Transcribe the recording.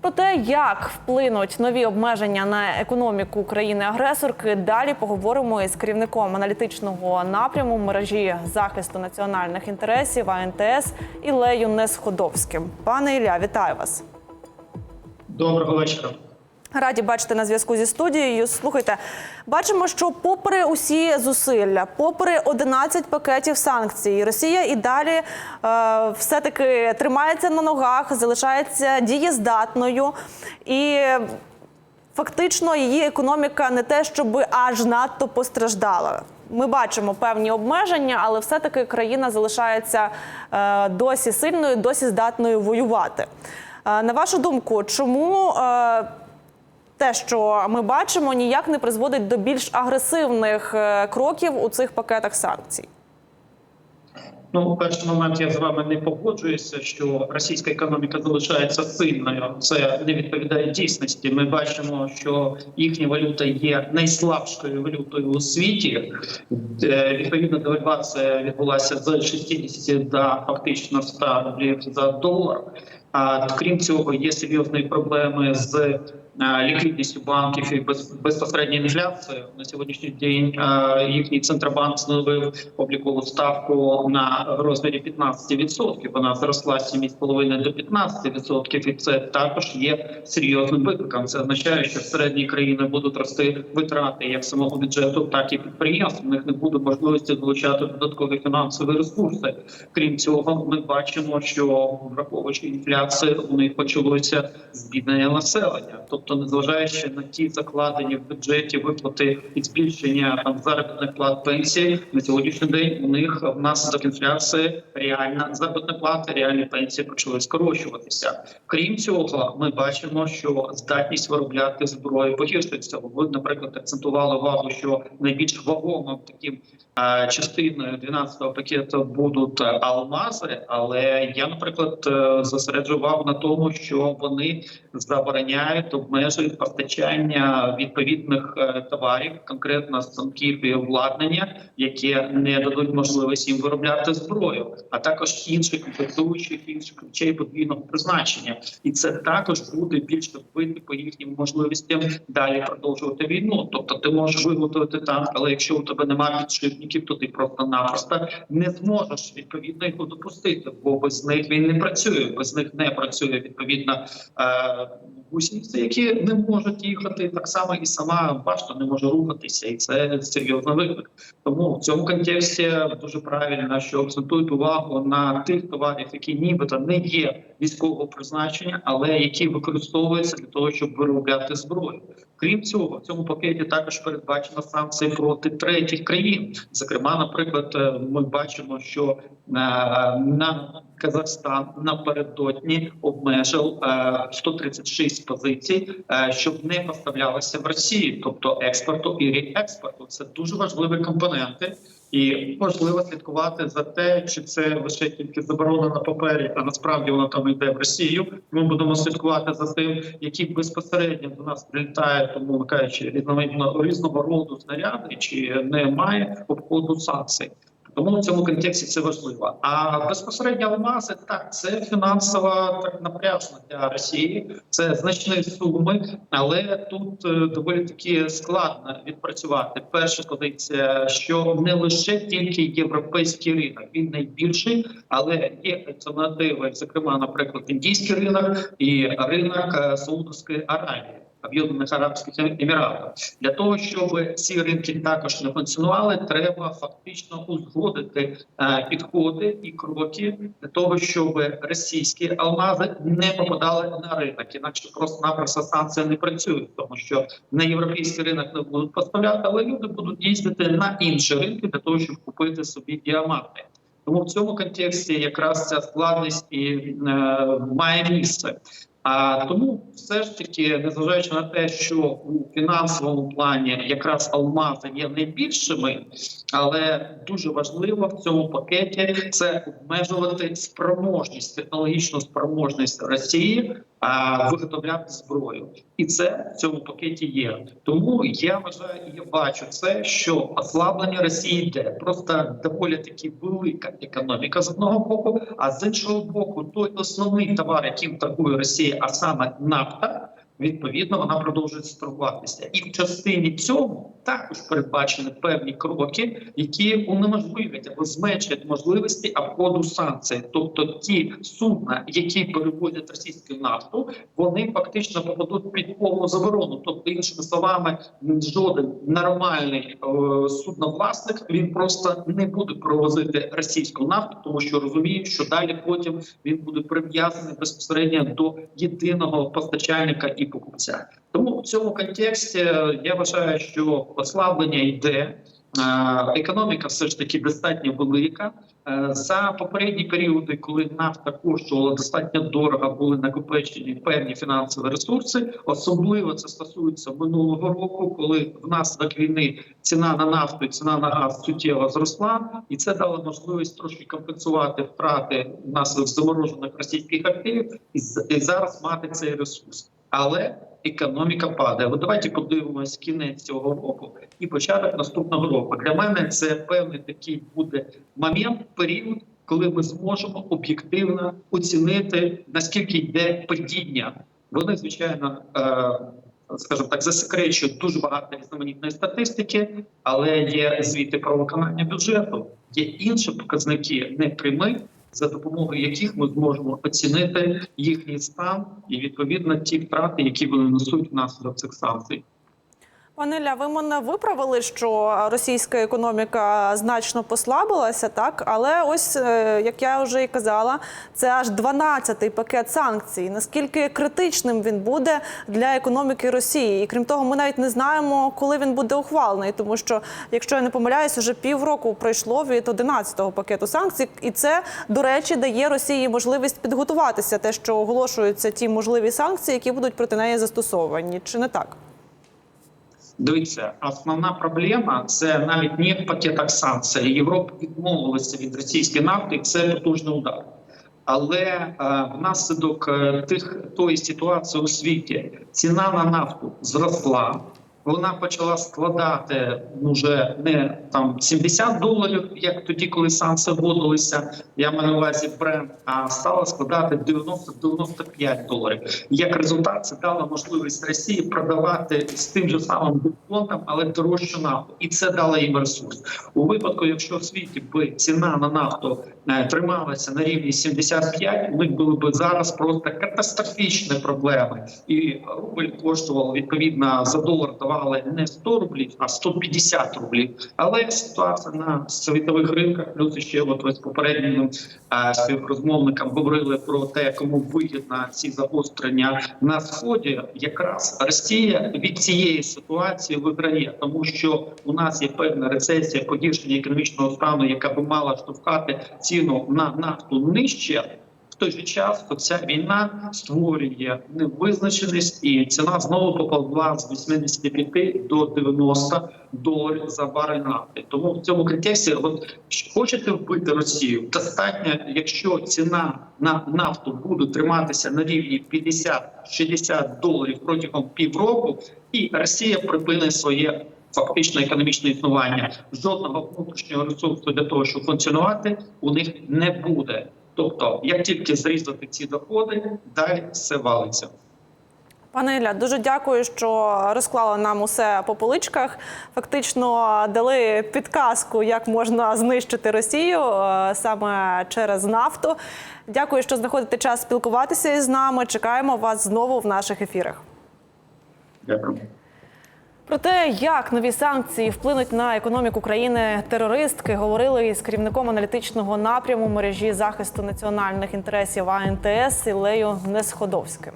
Про те, як вплинуть нові обмеження на економіку країни-агресорки, далі поговоримо із керівником аналітичного напряму мережі захисту національних інтересів АНТС Ілею Несходовським. Пане Ілля, вітаю вас. Доброго вечора. Раді бачити на зв'язку зі студією. Слухайте, бачимо, що попри усі зусилля, попри 11 пакетів санкцій, Росія і далі е, все-таки тримається на ногах, залишається дієздатною і. Фактично, її економіка не те, щоб аж надто постраждала. Ми бачимо певні обмеження, але все-таки країна залишається е, досі сильною, досі здатною воювати. Е, на вашу думку, чому е, те, що ми бачимо, ніяк не призводить до більш агресивних е, кроків у цих пакетах санкцій? Ну, у перший момент я з вами не погоджуюся, що російська економіка залишається сильною. Це не відповідає дійсності. Ми бачимо, що їхня валюта є найслабшою валютою у світі. Е, Відповідно, девальвація відбулася з 60 до фактично 100 рублів за долар. А крім цього, є серйозні проблеми з ліквідністю банків і без, безпосередньо інфляцією. На сьогоднішній день е, їхній центробанк встановив облікову ставку на розмірі 15%. Вона зросла з 7,5 до 15%, і це також є серйозним викликом. Це означає, що середні країни будуть рости витрати як самого бюджету, так і підприємств. У них не буде можливості залучати додаткові фінансові ресурси. Крім цього, ми бачимо, що враховуючи інфляцію, у них почалося збіднення населення. Тобто, незважаючи на ті закладені в бюджеті виплати і збільшення там заробітних плат пенсій, на сьогоднішній день у них внаслідок інфляції реальна заробітна плата, реальні пенсії почали скорочуватися. Крім цього, ми бачимо, що здатність виробляти зброю погіршується. Ви, наприклад, акцентували увагу, що найбільш вагомим таким частиною 12-го пакету будуть е, алмази. Але я, наприклад, е, зосереджу увагу на тому, що вони забороняють обмежують постачання відповідних е, товарів, конкретно станків і обладнання, яке не дадуть можливість їм виробляти зброю, а також інших комплектуючих інших речей подвійного призначення, і це також буде більше вбити по їхнім можливостям далі продовжувати війну. Тобто, ти можеш виготовити танк, але якщо у тебе немає підшипників, то ти просто-напросто не зможеш відповідно їх допустити, бо без них він не працює. Без них не працює відповідно е, гусениці, які не можуть їхати. Так само і сама башта не може рухатися, і це серйозний виклик. Тому в цьому контексті дуже правильно, що акцентують увагу на тих товарів, які нібито не є військового призначення, але які використовуються для того, щоб виробляти зброю. Крім цього, в цьому пакеті також передбачено санкції проти третіх країн. Зокрема, наприклад, е, ми бачимо, що е, на Казахстан напередодні обмежив е, 136 позицій, е, щоб не поставлялися в Росію, тобто експорту і реекспорту. Це дуже важливі компоненти. І важливо слідкувати за те, чи це лише тільки заборона на папері, а насправді вона там йде в Росію. Ми будемо слідкувати за тим, які безпосередньо до нас прилітає, тому кажучи, різновидно різного роду снаряди, чи немає обходу санкцій. Тому в цьому контексті це важливо. А безпосередньо алмази так це фінансово так напряжно для Росії. Це значні суми, але тут е, доволі таки складно відпрацювати. Перша позиція, що не лише тільки європейський ринок, він найбільший, але є альтернативи, зокрема, наприклад, індійський ринок і ринок е, Саудовської Аравії. Об'єднаних Арабських Еміратів для того, щоб ці ринки також не функціонували, треба фактично узгодити е, підходи і кроки для того, щоб російські алмази не попадали на ринок, інакше просто-напросто санкції не працюють, тому що на європейський ринок не будуть поставляти, але люди будуть їздити на інші ринки для того, щоб купити собі діаманти. Тому в цьому контексті якраз ця складність і е, має місце. А тому все ж таки, незважаючи на те, що у фінансовому плані якраз алмази є найбільшими, але дуже важливо в цьому пакеті це обмежувати спроможність, технологічну спроможність Росії виготовляти зброю, і це в цьому пакеті є. Тому я вважаю, я бачу це, що ослаблення Росії йде просто доволі таки велика економіка з одного боку, а з іншого боку, той основний товар, яким торгує Росія, а саме нафта. Відповідно, вона продовжує торгуватися, і в частині цьому також передбачені певні кроки, які унеможливлять або зменшать можливості обходу санкцій. Тобто, ті судна, які перевозять російську нафту, вони фактично попадуть під повну заборону. Тобто, іншими словами, жоден нормальний е, судновласник він просто не буде провозити російську нафту, тому що розуміє, що далі потім він буде прив'язаний безпосередньо до єдиного постачальника і покупця. Тому в цьому контексті е, я вважаю, що ослаблення йде. Е, Економіка все ж таки достатньо велика. Е, За попередні періоди, коли нафта коштувала достатньо дорого, були накопичені певні фінансові ресурси. Особливо це стосується минулого року, коли внаслідок війни ціна на нафту і ціна на газ суттєво зросла, і це дало можливість трошки компенсувати втрати внаслідок заморожених російських активів і зараз мати цей ресурс. Але економіка падає. От давайте подивимось кінець цього року і початок наступного року. Для мене це певний такий буде момент, період, коли ми зможемо об'єктивно оцінити наскільки йде падіння. Вони звичайно. Е- Скажімо так, засекречують дуже багато різноманітної статистики, але є звіти про виконання бюджету, є інші показники непрямі, за допомогою яких ми зможемо оцінити їхній стан і відповідно ті втрати, які вони несуть внаслідок цих санкцій. Пане Ілля, ви мене виправили, що російська економіка значно послабилася, так але ось е, як я вже і казала, це аж 12-й пакет санкцій. Наскільки критичним він буде для економіки Росії? І крім того, ми навіть не знаємо, коли він буде ухвалений, тому що, якщо я не помиляюсь, уже півроку пройшло від 11-го пакету санкцій, і це до речі дає Росії можливість підготуватися, те, що оголошуються ті можливі санкції, які будуть проти неї застосовані, чи не так? Дивіться, основна проблема це навіть не в пакетах санкцій. Європа відмовилася від російської нафти, і це потужний удар. Але е, внаслідок е, тих тої ситуації у світі ціна на нафту зросла. Вона почала складати ну, вже не там 70 доларів, як тоді, коли санкції вводилися. Я маю на увазі бренд, а стала складати 90-95 доларів. Як результат, це дало можливість Росії продавати з тим же самим дисконтом, але дорожчу нафту, і це дало їм ресурс. У випадку, якщо в світі би ціна на нафту е, трималася на рівні 75, у них були б зараз просто катастрофічні проблеми, і рубль коштував відповідно за долар давали не 100 рублів, а 150 рублів. Але ситуація на світових ринках, плюс ще от ви з попереднім е, співрозмовникам говорили про те, кому вигідно ці загострення на сході. Якраз Росія від цієї ситуації виграє, тому що у нас є певна рецесія, погіршення економічного стану, яка би мала штовхати ціну на нафту нижче. В той же час ця війна створює невизначеність, і ціна знову поповзла з 85 до 90 доларів за барель нафти. Тому в цьому контексті, от хочете вбити Росію, достатньо, якщо ціна на нафту буде триматися на рівні 50-60 доларів протягом півроку, і Росія припинить своє. Фактично економічне існування жодного внутрішнього ресурсу для того, щоб функціонувати, у них не буде. Тобто, як тільки зрізати ці доходи, далі все валиться. Пане Ілля, дуже дякую, що розклали нам усе по поличках. Фактично дали підказку, як можна знищити Росію е, саме через нафту. Дякую, що знаходите час спілкуватися із нами. Чекаємо вас знову в наших ефірах. Дякую. Про те, як нові санкції вплинуть на економіку країни терористки, говорили із керівником аналітичного напряму мережі захисту національних інтересів АНТС Ілею Несходовським.